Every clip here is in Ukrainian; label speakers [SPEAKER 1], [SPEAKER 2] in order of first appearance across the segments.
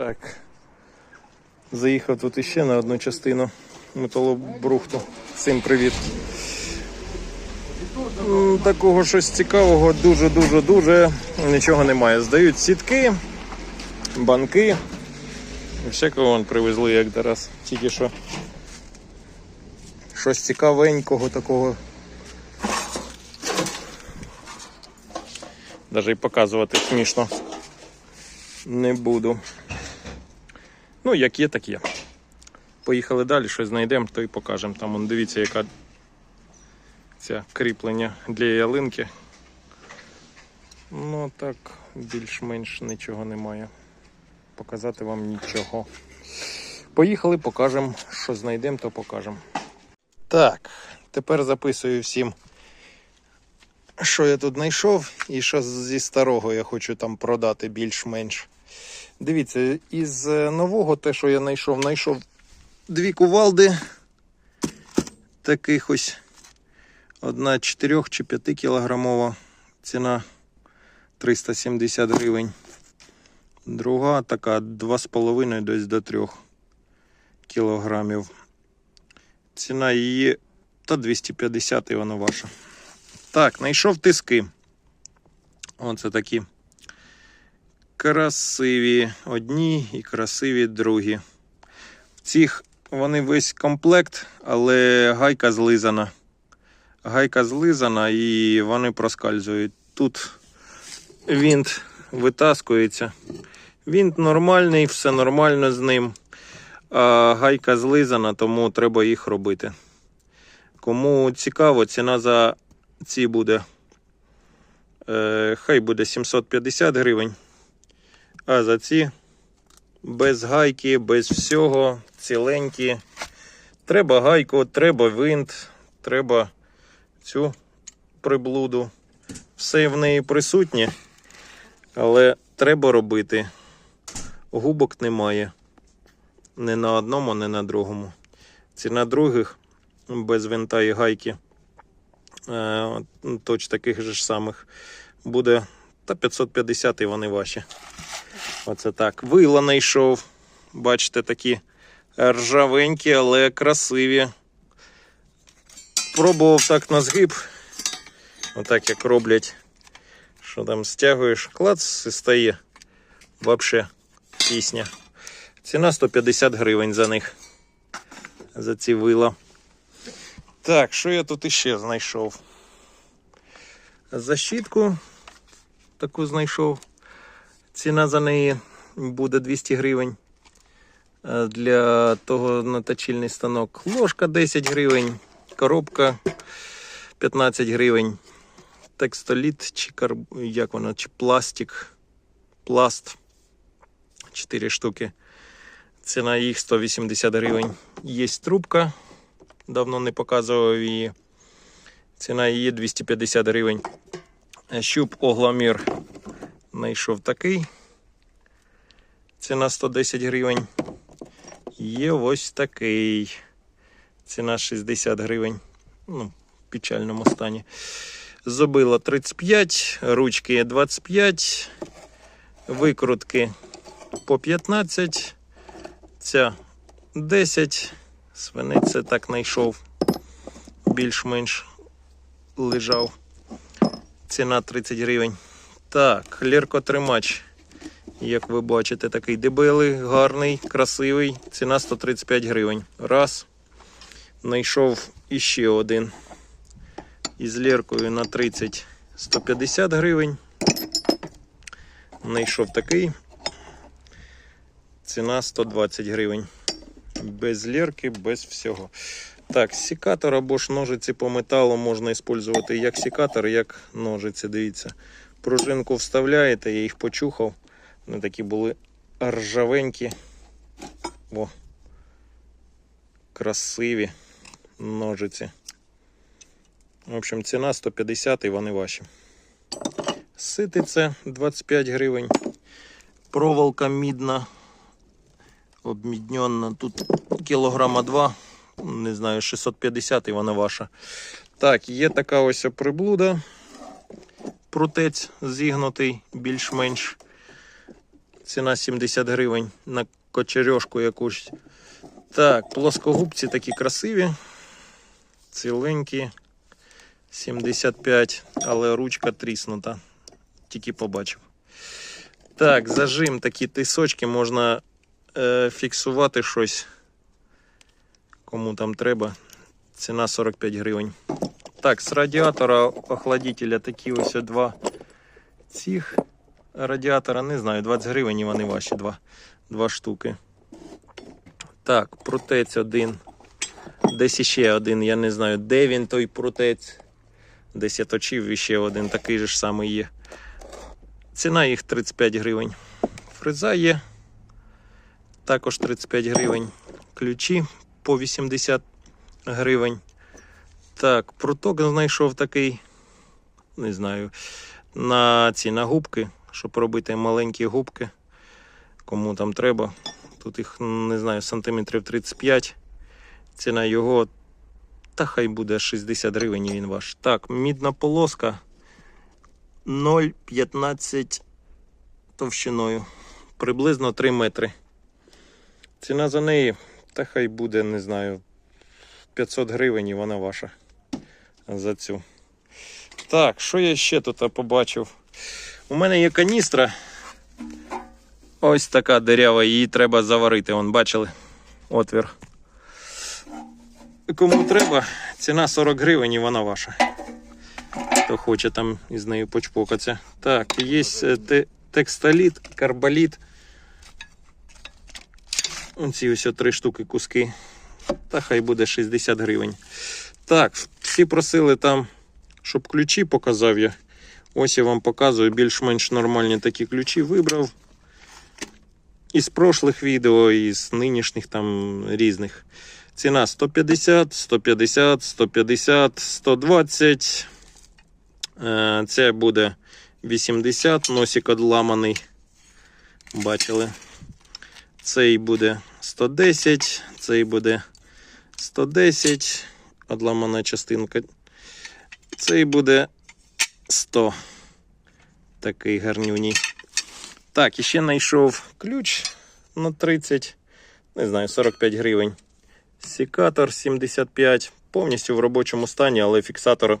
[SPEAKER 1] Так. Заїхав тут іще на одну частину металобрухту. Всім привіт. Такого щось цікавого дуже-дуже-дуже нічого немає. Здають сітки, банки. Всякого вон привезли як зараз. Тільки що. Щось цікавенького такого. Даже і показувати смішно не буду. Ну, як є, так є. Поїхали далі, щось знайдемо, то і покажемо. Там вон, дивіться, яка ця кріплення для ялинки. Ну так, більш-менш нічого немає. Показати вам нічого. Поїхали, покажемо, що знайдемо, то покажемо. Так, тепер записую всім, що я тут знайшов і що зі старого я хочу там продати більш-менш. Дивіться, із е, нового, те, що я знайшов, знайшов дві кувалди. Таких ось одна 4 чи 5 кілограмова. Ціна 370 гривень. Друга така 2,5 десь до 3 кілограмів. Ціна її та 250 і вона ваша. Так, знайшов тиски. Оце такі красиві одні і красиві другі. В цих вони весь комплект, але гайка злизана. Гайка злизана і вони проскальзують. Тут вінт витаскується. Вінт нормальний, все нормально з ним. А гайка злизана, тому треба їх робити. Кому цікаво, ціна за ці буде. Е, хай буде 750 гривень. А за ці без гайки, без всього, ціленькі. Треба гайку, треба винт, треба цю приблуду. Все в неї присутнє, але треба робити. Губок немає. Не на одному, не на другому. Ціна других без винта і гайки. е, Точ таких же ж самих буде та 550 і вони ваші. Оце так. Вила знайшов. Бачите, такі ржавенькі, але красиві. Пробував так на згиб. Отак як роблять. Що там стягуєш, клац і стає. Вообще пісня. Ціна 150 гривень за них. За ці вила. Так, що я тут іще знайшов? Защітку таку знайшов. Ціна за неї буде 200 гривень. Е, Для того наточильний станок. Ложка 10 гривень, коробка 15 гривень. Текстоліт чи карб... як воно, чи пластик. Пласт 4 штуки. Ціна їх 180 гривень. Є трубка. Давно не показував її. Ціна її 250 гривень. Щуп огломір знайшов такий. Ціна 110 гривень. Є ось такий. Ціна 60 гривень. Ну, в печальному стані. Зубило 35, ручки 25, викрутки по 15, ця 10, свинець так знайшов, більш-менш лежав. Ціна 30 гривень. Так, ліркотримач. Як ви бачите, такий дебелий, гарний, красивий. Ціна 135 гривень. Раз. Знайшов іще один. Із ліркою на 30 150 гривень. Знайшов такий. Ціна 120 гривень. Без лірки, без всього. Так, секатор або ж ножиці по металу можна використовувати як секатор, як ножиці. Дивіться. Пружинку вставляєте, я їх почухав. Вони такі були ржавенькі. О, красиві ножиці. В общем, ціна 150 і вони ваші. Ситиця 25 гривень. Проволока мідна. Обміднена. Тут кілограма 2. Не знаю, 650 і вона ваша. Так, є така ось приблуда. Прутець зігнутий більш-менш. Ціна 70 гривень на кочерьошку якусь. Так, плоскогубці такі красиві. Ціленькі. 75, але ручка тріснута. Тільки побачив. Так, зажим такі тисочки можна е, фіксувати щось. Кому там треба. Ціна 45 гривень. Так, з радіатора охладителя такі ось два цих радіатора, не знаю, 20 гривень вони ваші два, два штуки. Так, прутець один. Десь іще один, я не знаю, де він той прутець. Десь я точив іще один, такий же ж самий є. Ціна їх 35 гривень. Фреза є. Також 35 гривень. Ключі по 80 гривень. Так, пруток знайшов такий. Не знаю. На ці на губки, щоб робити маленькі губки. Кому там треба. Тут їх, не знаю, сантиметрів 35. Ціна його. Та хай буде 60 гривень він ваш. Так, мідна полоска 0,15 товщиною. Приблизно 3 метри. Ціна за неї, та хай буде, не знаю, 500 гривень і вона ваша. За цю. Так, що я ще тут побачив? У мене є каністра. Ось така дерява, її треба заварити. Вон, бачили? Отвір. Кому треба, ціна 40 гривень і вона ваша. Хто хоче там із нею почпокатися. Так, є е, те- текстоліт, карболіт. Оці ось три штуки куски. Та хай буде 60 гривень. Так, всі просили там, щоб ключі показав я. Ось я вам показую більш-менш нормальні такі ключі вибрав. Із прошлих відео, і з нинішніх там різних. Ціна 150, 150, 150, 120. Е, Це буде 80, носик одламаний. Бачили. Цей буде 110, цей буде 110, одламана частинка. Цей буде 100. Такий гарнюній. Так, і ще знайшов ключ на 30, не знаю, 45 гривень. Секатор 75, повністю в робочому стані, але фіксатор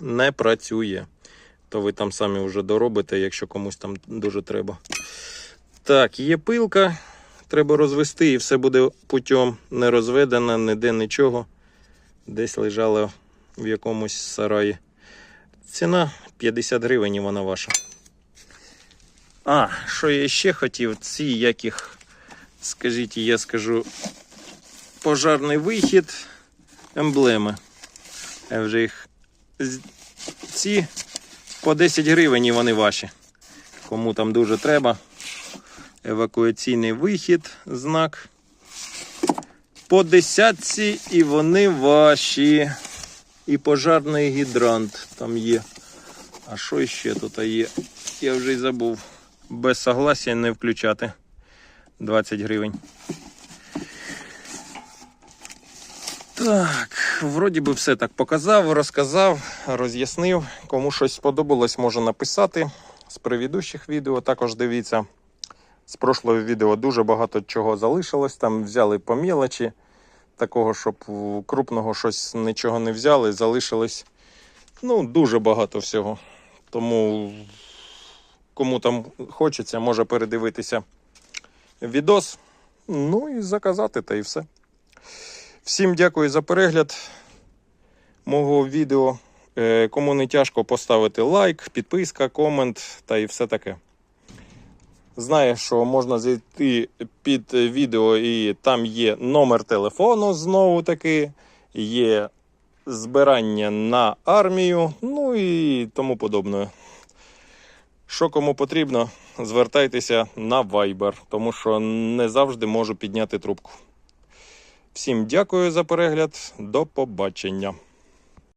[SPEAKER 1] не працює. То ви там самі вже доробите, якщо комусь там дуже треба. Так, є пилка. Треба розвести і все буде путем не розведено, ніде нічого. Десь лежала в якомусь сараї. Ціна 50 гривень вона ваша. А, що я ще хотів? Ці яких, скажіть, я скажу, пожарний вихід, емблеми. Я вже їх. Ці по 10 гривень вони ваші. Кому там дуже треба. Евакуаційний вихід, знак. По десятці і вони ваші. І пожарний гідрант там є. А що ще тут є? Я вже й забув. Без согласия не включати. 20 гривень. Так, вроді би все так показав, розказав, роз'яснив. Кому щось сподобалось, може написати з предыдущих відео. Також дивіться. З прошлого відео дуже багато чого залишилось. Там взяли по мелочі. Такого, щоб крупного щось нічого не взяли, залишилось ну, дуже багато всього. Тому кому там хочеться, може передивитися відос. Ну і заказати, та і все. Всім дякую за перегляд мого відео. Е, Кому не тяжко поставити лайк, підписка, комент та і все таке. Знає, що можна зайти під відео, і там є номер телефону знову таки, є збирання на армію, ну і тому подобне. Що кому потрібно, звертайтеся на Viber, тому що не завжди можу підняти трубку. Всім дякую за перегляд. До побачення.